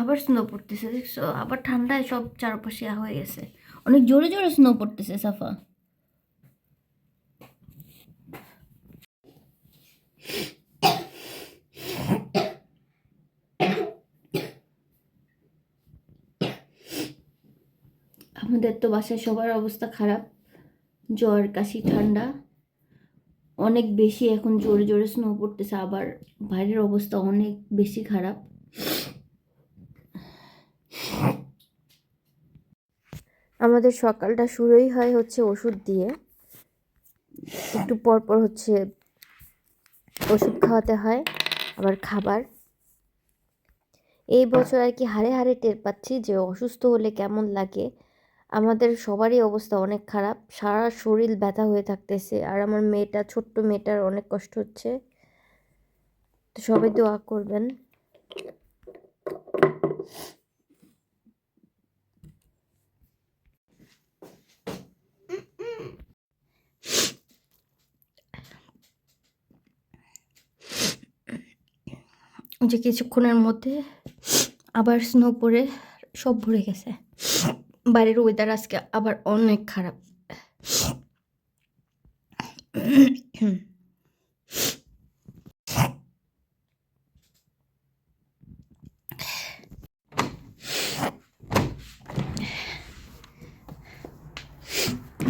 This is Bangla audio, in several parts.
আবার স্নো পড়তেছে, দেখছ? আবার ঠান্ডায় সব চারপাশে হয়ে গেছে। অনেক জোরে জোরে স্নো পড়তেছে, সাফা। আমাদের তো বাসায় সবার অবস্থা খারাপ। জ্বর, কাশি, ঠান্ডা। অনেক বেশি এখন জোরে জোরে স্নো পড়তেছে, আবার বাইরের অবস্থা অনেক বেশি খারাপ। আমাদের সকালটা শুরুই হয় হচ্ছে ওষুধ দিয়ে। একটু পর পর হচ্ছে ওষুধ খাওয়াতে হয়, আবার খাবার। এই বছর আর কি হাড়ে হাড়ে টের পাচ্ছি যে অসুস্থ হলে কেমন লাগে। আমাদের সবারই অবস্থা অনেক খারাপ, সারা শরীর ব্যথা হয়ে থাকতেছে, আর আমার মেয়েটা, ছোট্ট মেয়েটার অনেক কষ্ট হচ্ছে। তো সবাই দোয়া করবেন। যে কিছুক্ষণের মধ্যে আবার স্নো পড়ে, সব ভরে গেছে। বাইরের ওয়েদার আজকে আবার অনেক খারাপ।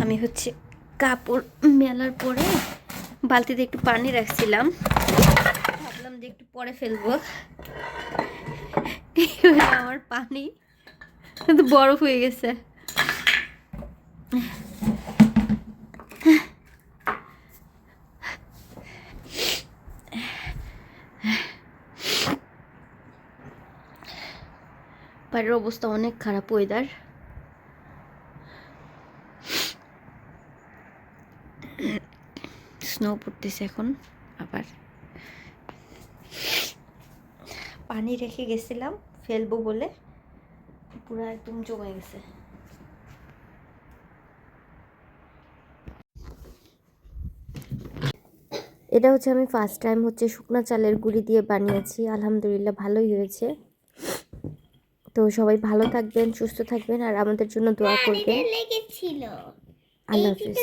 আমি হচ্ছে কাপড় মেলার পরে বালতিতে একটু পানি রাখছিলাম। ভাবলাম যে একটু পরে ফেলব। আমার পানি কিন্তু বরফ হয়ে গেছে। বাইরের অবস্থা অনেক খারাপ ওয়েদার স্নো পড়তেছে এখন, আবার পানি রেখে গেছিলাম ফেলব বলে। পুরো একদম জমে গেছে। এটা হচ্ছে আমি ফার্স্ট টাইম হচ্ছে শুকনো চালের গুঁড়ি দিয়ে বানিয়েছি। আলহামদুলিল্লাহ ভালোই হয়েছে। তো সবাই ভালো থাকবেন সুস্থ থাকবেন আর আমাদের জন্য দোয়া করবেন। এটা লেগেছিল। আল্লাহ হাফিজ।